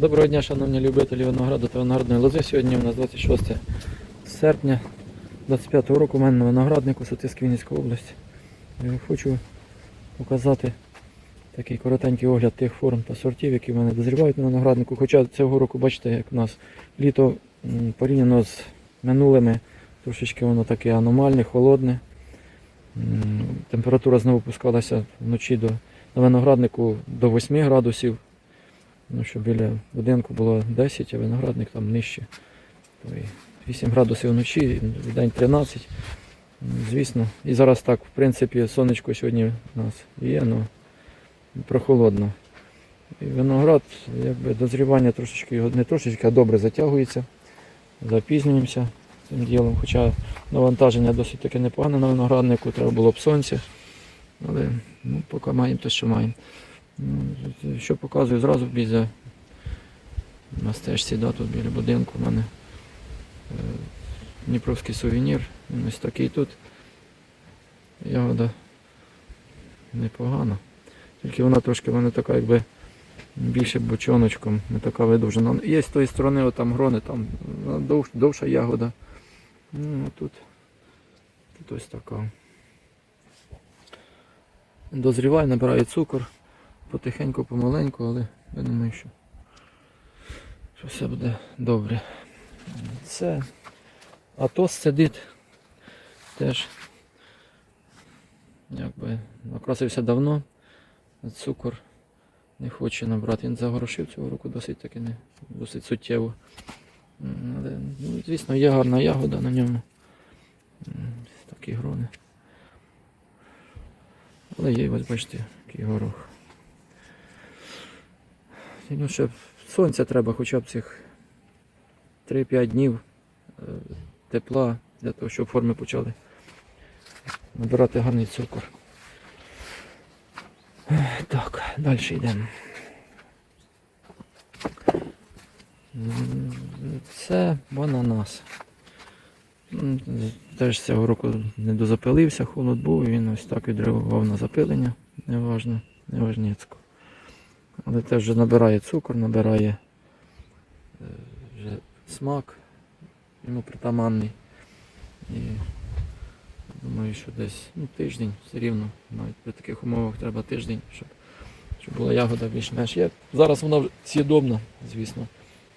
Доброго дня, шановні любителі винограду та виноградної лози. Сьогодні у нас 26 серпня 25 року. У мене на винограднику Сутиськ Вінницька область. Е, Хочу показати такий коротенький огляд тих форм та сортів, які в мене дозрівають на винограднику. Хоча цього року, бачите, як у нас літо порівняно з минулими, трошечки воно таке аномальне, холодне. Температура знову опускалася вночі до, на винограднику до 8 градусів. Ну, що біля будинку було 10, а виноградник там нижче. 8 градусів вночі, день 13. Звісно. І зараз так, в принципі, сонечко сьогодні у нас є, але прохолодно. І виноград, якби дозрівання трошечки не трошечки, а добре затягується. Запізнюємося цим ділом. Хоча навантаження досить таки непогане на винограднику, треба було б сонце. Але ну, поки маємо те, що маємо. Ну, Що показую зразу біля на стежці, да, тут біля будинку в мене е, Дніпровський сувенір. Він ось такий тут. Ягода непогана. Тільки вона трошки в мене така якби більше бочоночком, не така видовжена. Є з тої сторони отам грони, там довш, довша ягода. Ну, а тут, тут ось така. Дозріває, набирає цукор потихеньку, помаленьку, але я думаю, що, що все буде добре. Це Атос сидить теж якби накрасився давно, цукор не хоче набрати. Він загорошив цього року досить таки не досить суттєво. Але, ну, звісно, є гарна ягода на ньому. Такі грони. Але є, ось бачите, який горох. Ну, ще сонця треба хоча б цих 3-5 днів е, тепла для того, щоб форми почали набирати гарний цукор. Так, далі йдемо. Це бананас. Теж цього року не дозапилився, холод був, і він ось так відреагував на запилення. Неважно, неважніцько. Але теж вже набирає цукор, набирає е, вже смак, йому притаманний. І думаю, що десь ну, тиждень все рівно, навіть при таких умовах треба тиждень, щоб, щоб була ягода більш-менш. Є. Зараз вона з'їдобна, звісно,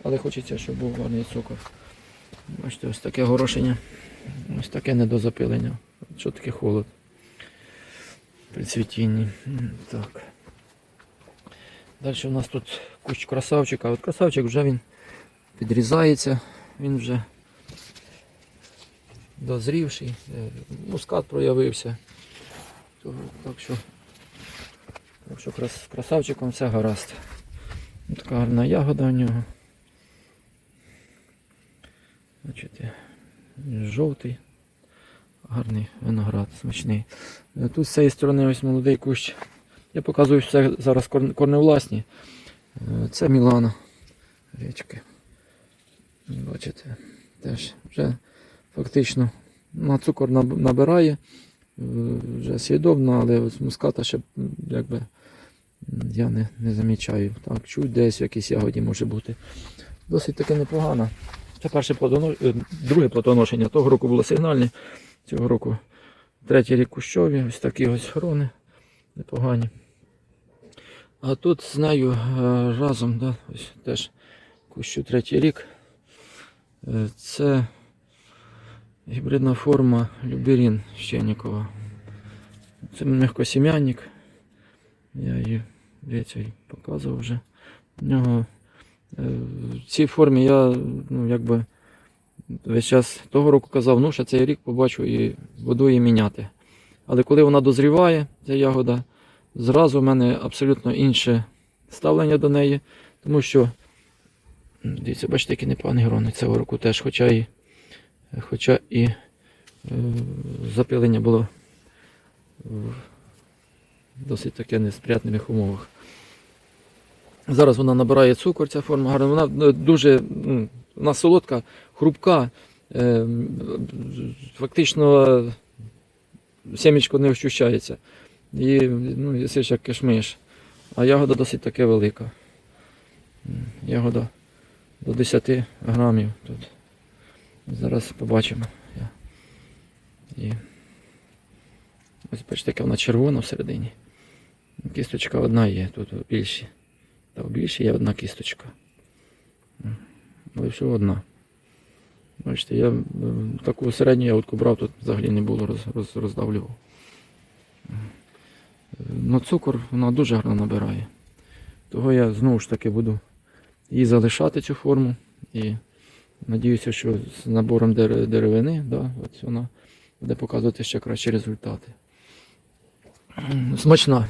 але хочеться, щоб був гарний цукор. Бачите, ось таке горошення, ось таке недозапилення. Що таке холод при цвітінні. Так. Далі у нас тут кущ красавчика. От красавчик вже він підрізається, він вже дозрівший, е, мускат проявився. Так що, так що красавчиком все гаразд. Така гарна ягода у нього. Бачите, жовтий, гарний виноград, смачний. Е, Тут з цієї сторони ось молодий кущ. Я показую все зараз кор- корневласні. Е, Це Мілана. Річки. Бачите, теж вже фактично на цукор набирає. Е, Вже съїдобно, але муската ще якби я не, не замічаю. Так, чуть десь в якійсь ягоді може бути. Досить таки непогано. Це перше плодоно... е, друге плодоношення. Того року було сигнальне, цього року третій рік кущові, ось такі ось хрони непогані. А тут з нею е, разом, да, ось теж кущу третій рік. Е, Це гібридна форма Люберін Щенікова. Це мягкосім'янник. Я її дивіться, показував вже. В нього е, в цій формі я ну, якби весь час того року казав, ну що цей рік побачу і буду її міняти. Але коли вона дозріває, ця ягода, зразу в мене абсолютно інше ставлення до неї, тому що, дивіться, бачите, які непогані грони цього року теж, хоча і, хоча і е, запилення було в досить таке несприятливих умовах. Зараз вона набирає цукор, ця форма гарна. Вона е, дуже вона солодка, хрупка. е, Фактично е, сімечко не ощущається. І ну, їсиш як кишмиш. А ягода досить таки велика. Ягода до 10 грамів тут. Зараз побачимо. І ось бачите, яка вона червона всередині. Кісточка одна є, тут більші. Та більше є одна кісточка. Але всього одна. Бачите, я таку середню ягодку брав, тут взагалі не було, роз, роз, роздавлював. Ну, цукор вона дуже гарно набирає. Того я знову ж таки буду її залишати цю форму. І надіюся, що з набором деревини да, от вона буде показувати ще кращі результати. Смачна.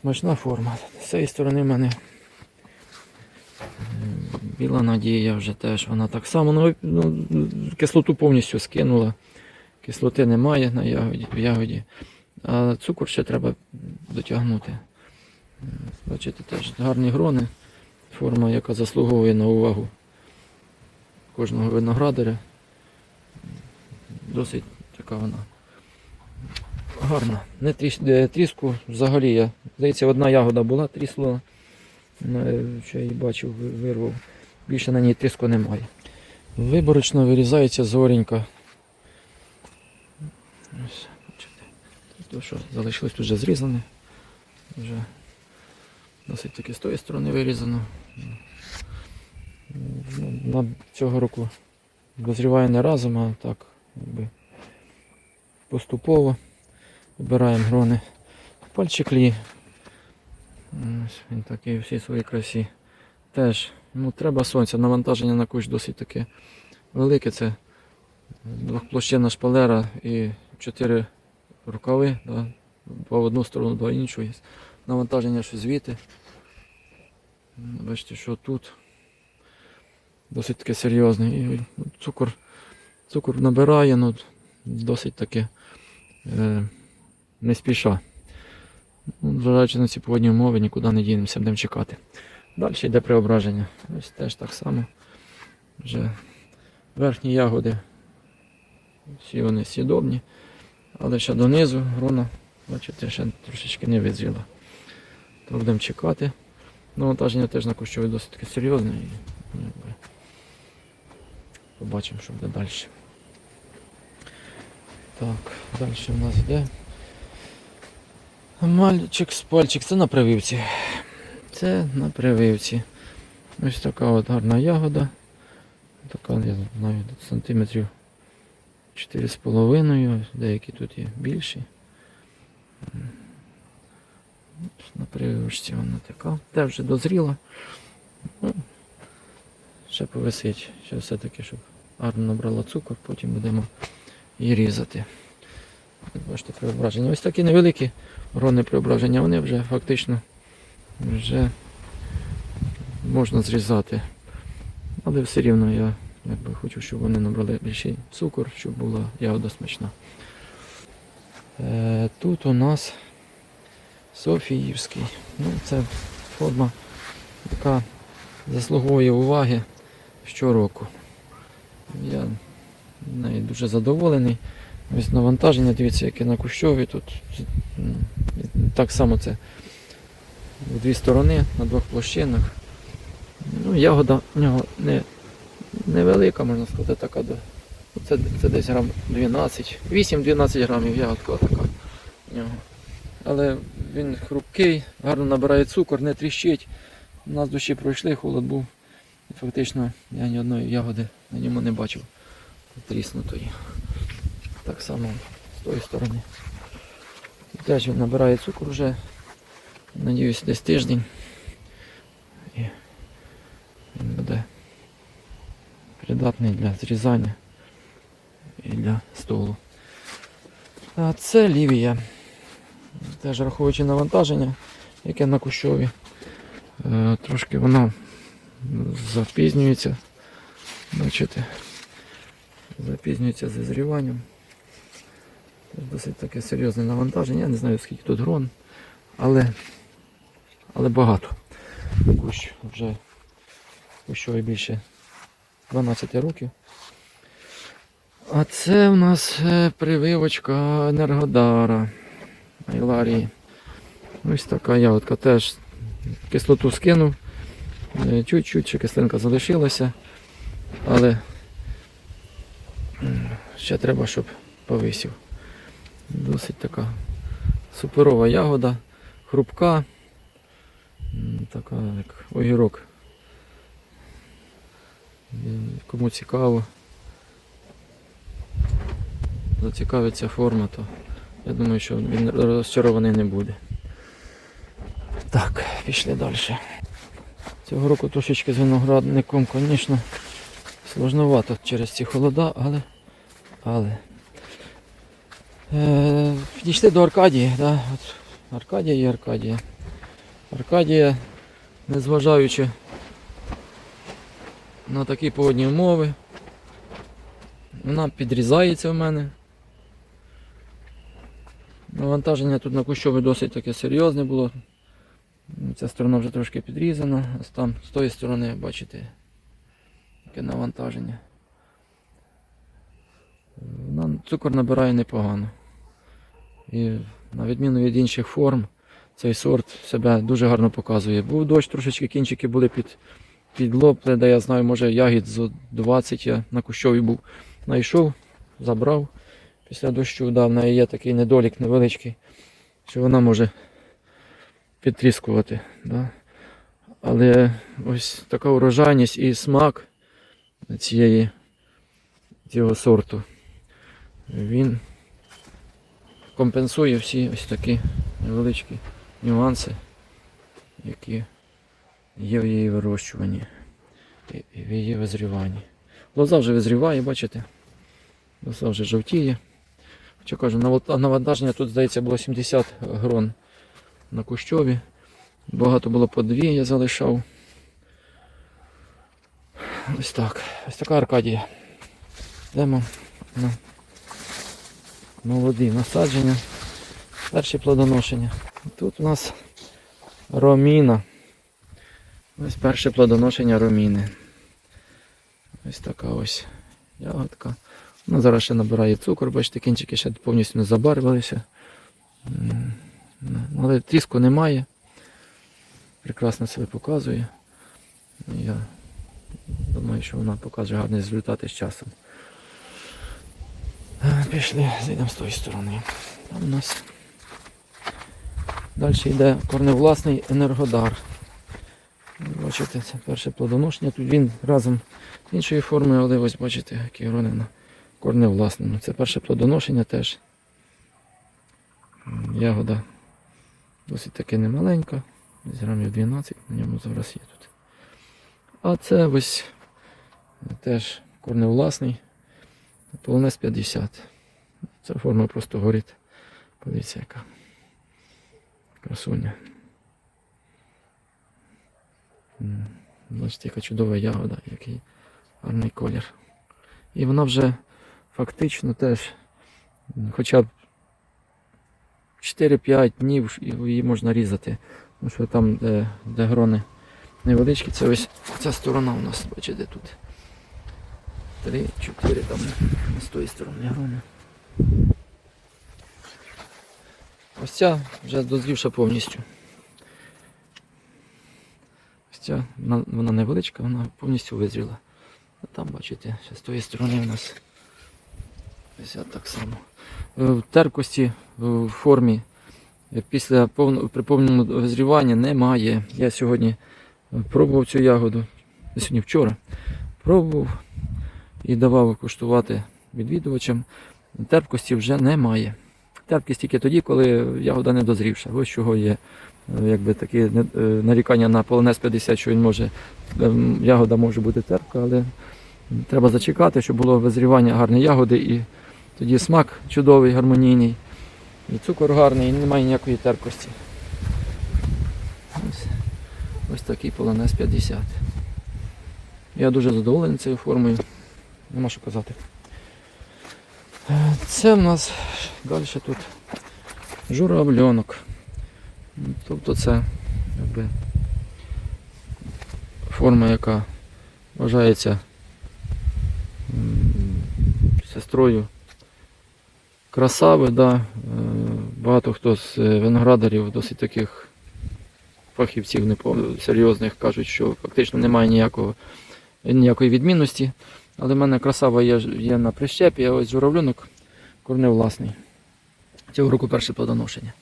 Смачна форма. З цієї сторони в мене біла надія вже теж. Вона так само ну, ну, кислоту повністю скинула. Кислоти немає на ягоді, в ягоді. А цукор ще треба дотягнути. Бачите, теж гарні грони. Форма, яка заслуговує на увагу кожного виноградаря. Досить така вона гарна. Не тріс, тріску взагалі я. Здається, одна ягода була, трісла. Е, Що я її бачив, вирвав. Більше на ній тріску немає. Виборочно вирізається зоренька. Ось. То, що залишилось тут вже зрізане. Вже досить таки з тої сторони вирізано. Ну, На цього року дозріває не разом, а так якби поступово обираємо грони. Пальчиклі. Ось він такий у всій своїй красі. Теж ну, треба сонця. Навантаження на кущ досить таке велике. Це двохплощинна шпалера і чотири рукави. Да? Два в одну сторону, два іншу. Є. Навантаження що звідти. Бачите, що тут досить таке серйозне. І ну, цукор, цукор набирає, ну досить таки е, не спіша. Ну, Зважаючи на ці погодні умови, нікуди не дінемося, будемо чекати. Далі йде преображення. Ось теж так само. Вже верхні ягоди. Всі вони сідобні. Але ще донизу грона, бачите, ще трошечки не визріла. То будемо чекати. Навантаження теж на кущові досить серйозне. І, ну, якби, побачимо, що буде далі. Так, далі в нас йде. Мальчик з пальчик, це на прививці. Це на прививці. Ось така от гарна ягода. Така, я знаю, сантиметрів 4,5, деякі тут є більші. На прививочці вона така. Те вже дозріла. Ну, ще повисить. Ще все-таки, щоб гарно набрала цукор, потім будемо її різати. Бачите, преображення. Ось такі невеликі грони преображення, вони вже фактично вже можна зрізати. Але все рівно я якби, хочу, щоб вони набрали більший цукор, щоб була ягода смачна. Е, тут у нас Софіївський. Ну, це форма, яка заслуговує уваги щороку. Я нею дуже задоволений. Ось навантаження, дивіться, яке на кущові тут. Так само це в дві сторони, на двох площинах. Ну, ягода в нього не, невелика, можна сказати, така. Це, це десь грам 12, 8-12 грамів ягодка така. Але він хрупкий, гарно набирає цукор, не тріщить. У нас дощі пройшли, холод був. Фактично я ні одної ягоди на ньому не бачив тріснутої. Так само з тої сторони. Теж він набирає цукор вже, надіюсь, десь тиждень. І він буде придатний для зрізання і для столу. А це лівія. Теж рахуючи навантаження, яке на кущові. Е, Трошки воно запізнюється. Бачите, запізнюється з зріванням. Досить таке серйозне навантаження. Я не знаю скільки тут грон, але, але багато. Кущ вже кущовий більше 12 років. А це у нас е, прививочка Енергодара Айларії. Ось така ягодка теж кислоту скинув. Е, Чуть-чуть ще кислинка залишилася, але ще треба, щоб повисів. Досить така суперова ягода, хрупка, така як огірок. Кому цікаво, зацікавиться форма, то я думаю, що він розчарований не буде. Так, пішли далі. Цього року трошечки з виноградником, звісно, сложновато через ці холода, але. але. Е, підійшли до Аркадії, да? От Аркадія і Аркадія. Аркадія, незважаючи на такі погодні умови, вона підрізається в мене. Навантаження тут на кущові досить таке серйозне було. Ця сторона вже трошки підрізана, ось там з тої сторони, бачите, яке навантаження. Вона цукор набирає непогано. І на відміну від інших форм, цей сорт себе дуже гарно показує. Був дощ, трошечки кінчики були під, підлопли, де я знаю, може ягід з 20 я на кущові був. Знайшов, забрав. Після дощу да, в неї є такий недолік невеличкий, що вона може підтріскувати. Да? Але ось така урожайність і смак цієї, цього сорту, він компенсує всі ось такі невеличкі нюанси, які є в її вирощуванні в її визріванні. Лоза вже визріває, бачите? Лоза вже жовтіє. Хоча кажу, навантаження тут, здається, було 70 грон на кущові. Багато було по дві, я залишав. Ось так. Ось така Аркадія. Йдемо на молоді насадження. Перші плодоношення. Тут у нас роміна. Ось перше плодоношення роміни. Ось така ось ягодка. Вона зараз ще набирає цукор, бачите, кінчики ще повністю не забарвилися. Але тиску немає. Прекрасно себе показує. Я думаю, що вона покаже гарні результати з часом. Е, Пішли, зайдемо з тої сторони. Там у нас далі йде корневласний енергодар. Бачите, це перше плодоношення. Тут він разом з іншою формою, але ось бачите, які на корневласному. Це перше плодоношення теж. Ягода досить таки немаленька. Десь грамів 12 на ньому зараз є тут. А це ось теж корневласний. Полонез 50. Ця форма просто горить. Подивіться, яка красуня. Бачите, яка чудова ягода, який гарний колір. І вона вже фактично теж, хоча б 4-5 днів її можна різати. Тому що там, де, де грони невеличкі, це ось ця сторона у нас, бачите, тут. 3-4 там з тої сторони грони. Ось ця вже дозрівша повністю. Ця, вона, невеличка, вона повністю визріла. А там, бачите, ще з тої сторони у нас ось так само. Е, В терпкості, в формі е, після повно, при повному визріванні немає. Я сьогодні пробував цю ягоду, сьогодні вчора пробував і давав куштувати відвідувачам. Терпкості вже немає. Терпкість тільки тоді, коли ягода не дозрівша. Ось чого є якби такі е, нарікання на полонез 50, що він може, ем, ягода може бути терпка, але треба зачекати, щоб було визрівання гарної ягоди і тоді смак чудовий, гармонійний, і цукор гарний, і немає ніякої терпкості. Ось, ось такий полонез 50. Я дуже задоволений цією формою. Нема що казати. Е, Це в нас далі тут журавльонок. Тобто це якби форма, яка вважається сестрою красави. Да. Е, Багато хто з е, виноградарів досить таких фахівців серйозних кажуть, що фактично немає ніякого, ніякої відмінності. Але в мене красава є, є на прищепі, а ось журавлинок корнев власний. Цього року перше плодоношення.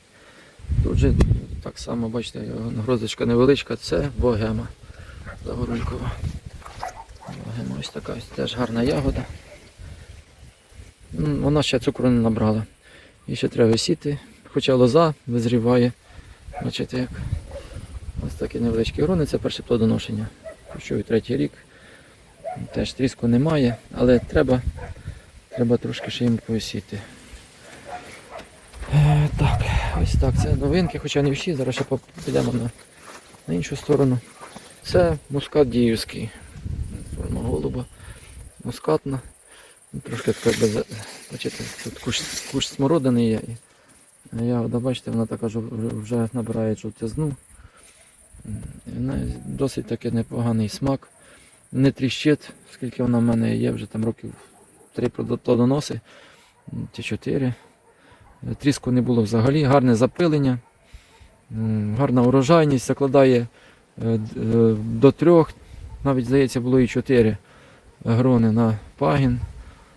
Тут же так само, бачите, грозочка невеличка, це богема Загорулькова. Богема ось така ось теж гарна ягода. Вона ще цукру не набрала. І ще треба висіти, хоча лоза визріває. Бачите, як ось такі невеличкі грони, це перше плодоношення. Пішов третій рік. Теж тріску немає, але треба, треба трошки ще їм повисіти. Е, Так, ось так, це новинки, хоча не всі, зараз ще підемо на, на іншу сторону. Це мускат діївський. Форма голуба. Мускатна. Ну, Трошки така. Бачите, тут кущ, кущ смородини є. Ягода, бачите, вона така вже набирає жовтизну. Досить таки непоганий смак. Не тріщить, скільки вона в мене є, вже там років три плодо- плодоноси чи чотири. Тріску не було взагалі, гарне запилення, гарна урожайність, закладає е, е, до трьох, навіть здається, було і чотири грони на пагін.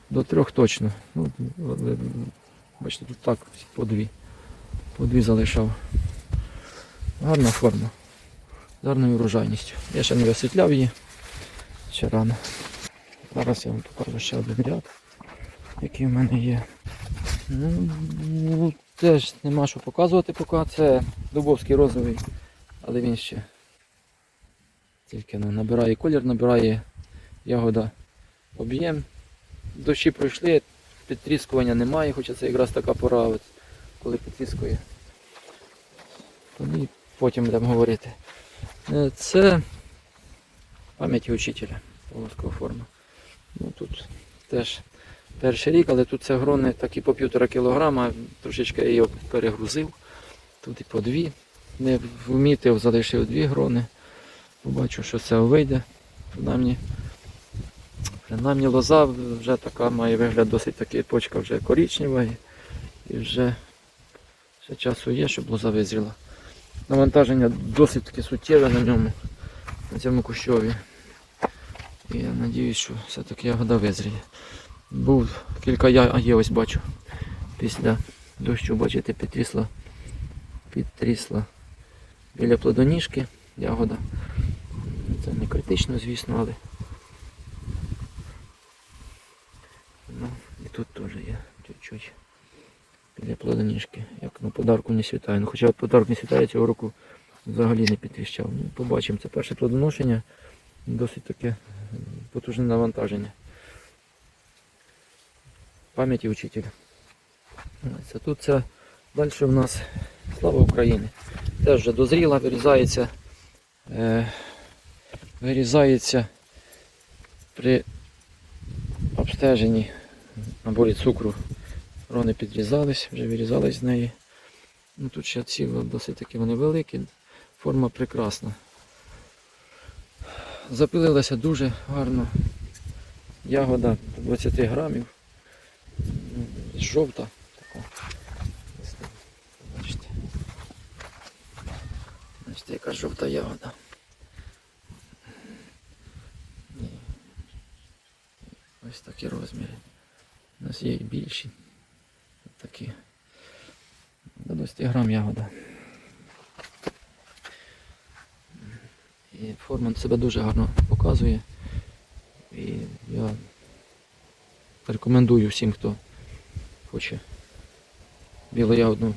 До трьох точно. Ну, бачите, тут так по дві. По дві залишав. Гарна форма. З гарною урожайністю. Я ще не висвітляв її. Ще рано. Зараз я вам покажу ще один ряд, який в мене є. Ну, ну, теж нема що показувати поки. Це Дубовський розовий, але він ще тільки ну, набирає колір, набирає ягода об'єм. Дощі пройшли, підтріскування немає, хоча це якраз така пора, от, коли підтріскує. Тоді потім будемо говорити. Е, Це пам'яті учителя полоскова форма. Ну, тут теж перший рік, але тут це грони такі по півтора кілограма, трошечки я його перегрузив. Тут і по дві. Не вмітив, залишив дві грони. Побачу, що це вийде. Принаймні, принаймні лоза вже така має вигляд досить такий, почка вже коричнева і, і вже, ще часу є, щоб лоза визріла. Навантаження досить таки суттєве на ньому, на цьому кущові. І я сподіваюся, що все-таки ягода визріє. Був кілька я, а є ось бачу. Після дощу, бачите, підтрісла, підтрісла біля плодоніжки ягода. Це не критично, звісно, але. Ну, і тут теж є чуть-чуть. Біля плодоніжки. Як на подарку не світає. Ну, хоча подарок не світає цього року взагалі не підтріщав. Ну, побачимо, це перше плодоношення. Досить таке потужне навантаження. Пам'яті учителя. Ось, а тут це далі в нас слава Україні. Теж вже дозріла, вирізається. Е, вирізається при обстеженні наборі цукру. Рони підрізались, вже вирізались з неї. Ну, тут ще ці досить таки вони великі, форма прекрасна. Запилилася дуже гарно. Ягода 20 грамів. Жовта. Бачите. Бачите, яка жовта ягода. Ось такі розміри. У нас є і більші. Такі. До 20 грам ягода. І форма себе дуже гарно показує. І я рекомендую всім, хто хоче білоягодну,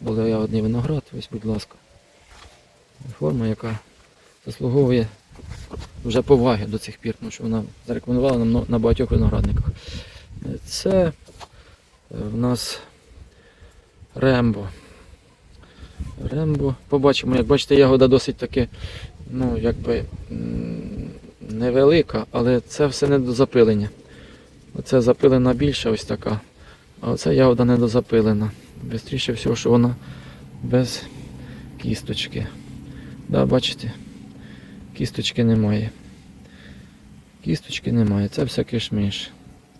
білоягодний виноград, ось, будь ласка. Форма, яка заслуговує вже поваги до цих пір, тому що вона зарекомендувала нам на багатьох виноградниках. Це е, в нас Рембо. Рембо. Побачимо, як бачите, ягода досить таки, ну, якби невелика, але це все не до запилення. Оце запилена більша ось така. А оця ягода не дозапилена. Бистріше всього, що вона без кісточки. Да, бачите? Кісточки немає. Кісточки немає. Це все кишміш.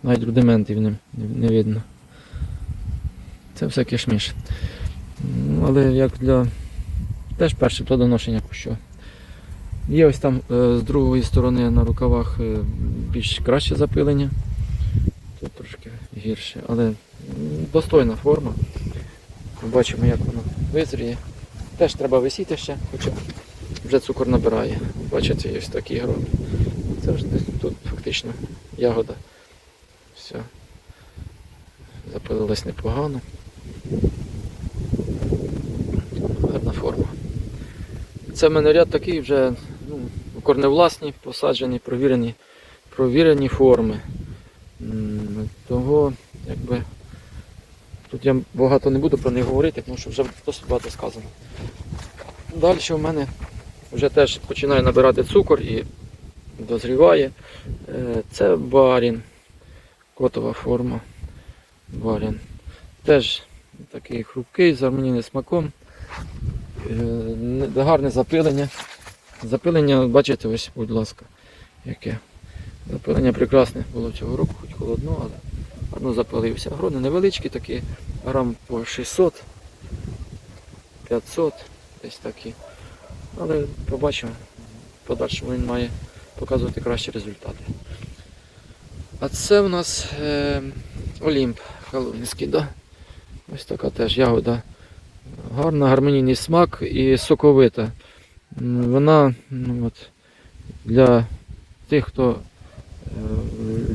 Навіть рудиментів не, не видно. Це все кишміш. Але як для Теж перше плодоношення кущу. Є ось там е, з другої сторони на рукавах е, більш краще запилення. Гірше, але достойна форма. Бачимо, як воно визріє. Теж треба висіти ще, хоча вже цукор набирає. Бачите, є ось такі грони. Це ж тут фактично ягода. Все. Запилилась непогано. Гарна форма. Це в мене ряд такий вже ну, корневласні, посаджені, провірені, провірені форми. Того, якби, тут я багато не буду про них говорити, тому що вже досить багато сказано. Далі в мене вже теж починає набирати цукор і дозріває. Е, Це барін, котова форма. Барін. Теж такий хрупкий, з гармонійним смаком. Е, Гарне запилення. Запилення, бачите, ось, будь ласка, яке. Запилення прекрасне було цього року, хоч холодно, але гарно запилився. Грони невеличкі такі, грам по 600, 500, десь такі. Але побачимо, в подальшому він має показувати кращі результати. А це у нас е, Олімп Халунський, да? Ось така теж ягода. Гарна, гармонійний смак і соковита. Вона ну, от, для тих, хто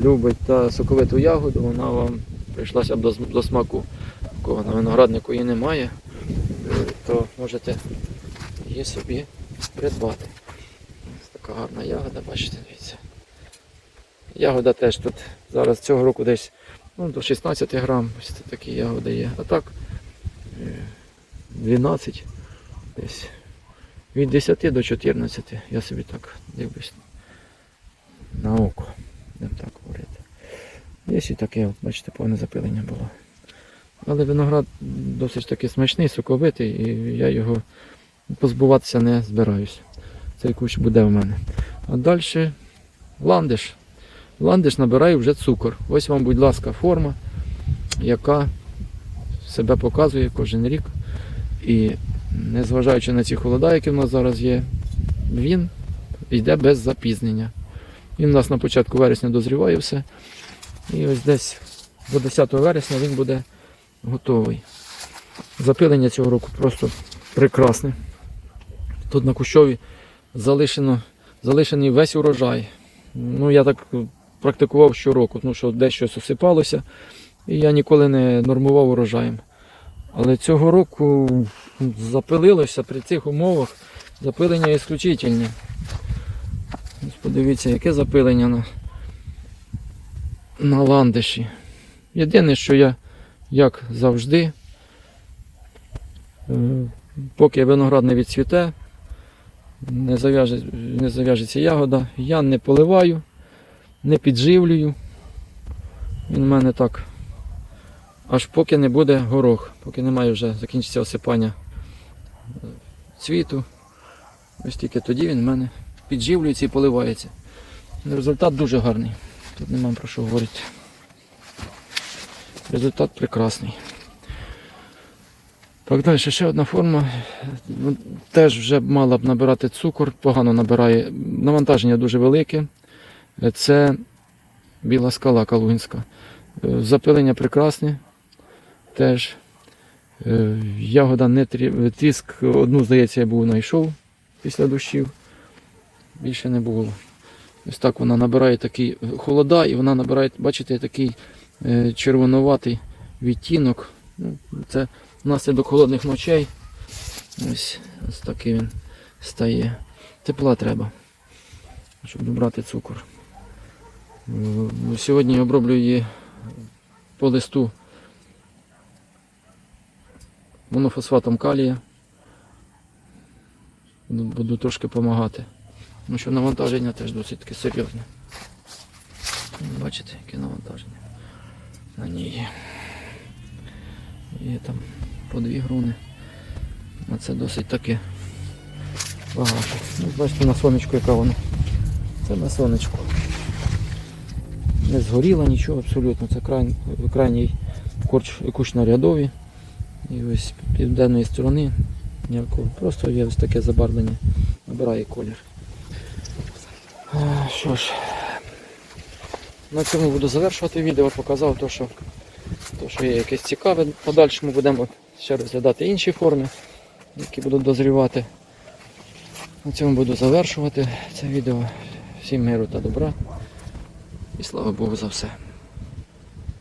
любить та соковиту ягоду, вона вам прийшлася б до, до смаку. Кого на винограднику її немає, е, то можете її собі придбати. Ось така гарна ягода, бачите, дивіться. Ягода теж тут зараз цього року десь ну, до 16 грам. Ось такі ягоди є. А так е, 12 десь. Від 10 до 14 я собі так дивлюсь на око. Будемо так говорити. Є і таке, бачите, повне запилення було. Але виноград досить таки смачний, соковитий, і я його позбуватися не збираюсь. Цей кущ буде в мене. А далі ландиш. Ландиш набирає вже цукор. Ось вам, будь ласка, форма, яка себе показує кожен рік. І незважаючи на ці холода, які в нас зараз є, він йде без запізнення. Він у нас на початку вересня дозріває все. І ось десь до 10 вересня він буде готовий. Запилення цього року просто прекрасне. Тут на Кущові залишено, залишений весь урожай. Ну, я так практикував щороку, тому що дещо осипалося, і я ніколи не нормував урожаєм. Але цього року запилилося при цих умовах запилення ісключительне. Ось подивіться, яке запилення на, на ландиші. Єдине, що я, як завжди, е, поки виноград не відцвіте, не, зав'яже, не зав'яжеться ягода, я не поливаю, не підживлюю. Він в мене так. Аж поки не буде горох, поки немає вже закінчиться осипання е, цвіту. Ось тільки тоді він в мене підживлюється і поливається. Результат дуже гарний. Тут нема про що говорити. Результат прекрасний. Так, далі ще одна форма. Теж вже мала б набирати цукор, погано набирає. Навантаження дуже велике. Це біла скала калугінська. Е, Запилення прекрасне. Теж е, ягода не тріск, одну, здається, я був знайшов після дощів. Більше не було. Ось так вона набирає такий е, холода і вона набирає, бачите, такий е, червонуватий відтінок. Ну, Це внаслідок холодних ночей. Ось, ось такий він стає. Тепла треба, щоб добрати цукор. Е, Сьогодні я оброблю її по листу монофосфатом калія. Буду, буду трошки допомагати. Тому що навантаження теж досить таки серйозне. Бачите, яке навантаження на ній є. Є там по дві груни. А це досить таки багато. Ну, бачите на сонечку яка вона. Це на сонечку. Не згоріла нічого абсолютно. Це край, крайній корч, кущ на. І ось з південної сторони. Просто є ось таке забарвлення. Набирає колір. Що ж, на цьому буду завершувати відео. Показав те, що, то, що є якесь цікаве. Подальшому будемо ще розглядати інші форми, які будуть дозрівати. На цьому буду завершувати це відео. Всім миру та добра. І слава Богу за все.